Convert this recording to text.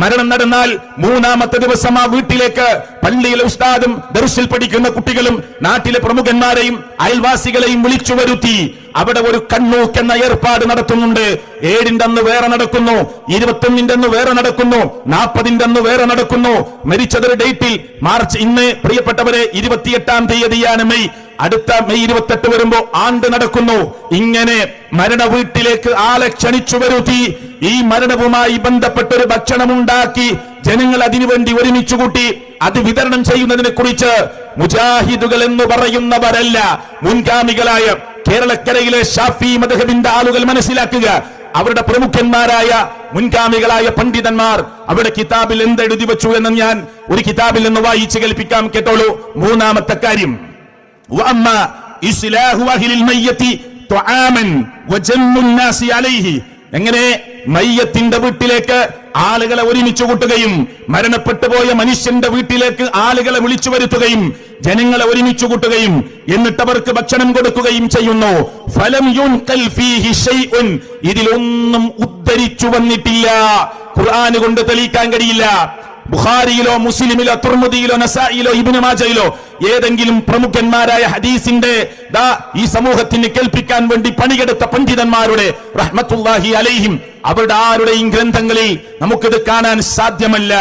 മരണം നടന്നാൽ മൂന്നാമത്തെ ദിവസം ആ വീട്ടിലേക്ക് പള്ളിയിലെ ഉസ്താദും ദർശിൽ പഠിക്കുന്ന കുട്ടികളും നാട്ടിലെ പ്രമുഖന്മാരെയും അയൽവാസികളെയും വിളിച്ചു വരുത്തി. അവിടെ ഒരു കണ്ണൂക്ക് എന്ന ഏർപ്പാട് നടത്തുന്നുണ്ട്. ഏഴിന്റെ അന്ന് വേറെ നടക്കുന്നു. ഇരുപത്തൊന്നിന്റെ അന്ന് വേറെ നടക്കുന്നു. നാൽപ്പതിന്റെ അന്ന് വേറെ നടക്കുന്നു. മരിച്ചതൊരു ഡേറ്റിൽ മാർച്ച് ഇന്ന് പ്രിയപ്പെട്ടവരെ ഇരുപത്തിയെട്ടാം തീയതിയാണ് മെയ്. അടുത്ത മെയ് ഇരുപത്തെട്ട് വരുമ്പോ ആണ്ട് നടക്കുന്നു. ഇങ്ങനെ മരണ വീട്ടിലേക്ക് ആളെ ക്ഷണിച്ചു വരുത്തി. ഈ മരണവുമായി ബന്ധപ്പെട്ടൊരു ഭക്ഷണം ഉണ്ടാക്കി ജനങ്ങൾ അതിനുവേണ്ടി ഒരുമിച്ചു കൂട്ടി അത് വിതരണം ചെയ്യുന്നതിനെ കുറിച്ച് മുജാഹിദുകൾ എന്ന് പറയുന്നവരല്ല. മുൻഗാമികളായ കേരളക്കരയിലെ ഷാഫി മദഹബിന്റെ ആളുകൾ മനസ്സിലാക്കുക. അവരുടെ പ്രമുഖന്മാരായ മുൻഗാമികളായ പണ്ഡിതന്മാർ അവരുടെ കിതാബിൽ എന്തെഴുതി വെച്ചു എന്ന് ഞാൻ ഒരു കിതാബിൽ നിന്ന് വായിച്ചു കേൾപ്പിക്കാം കേട്ടോളൂ. മൂന്നാമത്തെ കാര്യം. എങ്ങനെ മയ്യത്തിന്റെ വീട്ടിലേക്ക് ആളുകളെ ഒരുമിച്ച് കൂട്ടുകയും മരണപ്പെട്ടു പോയ മനുഷ്യന്റെ വീട്ടിലേക്ക് ആളുകളെ വിളിച്ചു വരുത്തുകയും ജനങ്ങളെ ഒരുമിച്ച് കൂട്ടുകയും എന്നിട്ട് അവർക്ക് ഭക്ഷണം കൊടുക്കുകയും ചെയ്യുന്നു. ഫലം ഇതിലൊന്നും ഉദ്ധരിച്ചു വന്നിട്ടില്ല. ഖുർആാന് കൊണ്ട് തെളിയിക്കാൻ കഴിയില്ല. ബുഹാരിയിലോ മുസ്ലിമിലോ തുർമുദിയിലോ നസായിലോ ഇബിന് ഏതെങ്കിലും പ്രമുഖന്മാരായ ഹദീസിന്റെ ദാ ഈ സമൂഹത്തിന് കേൾപ്പിക്കാൻ വേണ്ടി പണികെടുത്ത പണ്ഡിതന്മാരുടെ റഹ്മത്തുല്ലാഹി അലൈഹിം അവരുടെ ആരുടെയും ഗ്രന്ഥങ്ങളിൽ നമുക്കിത് കാണാൻ സാധ്യമല്ല.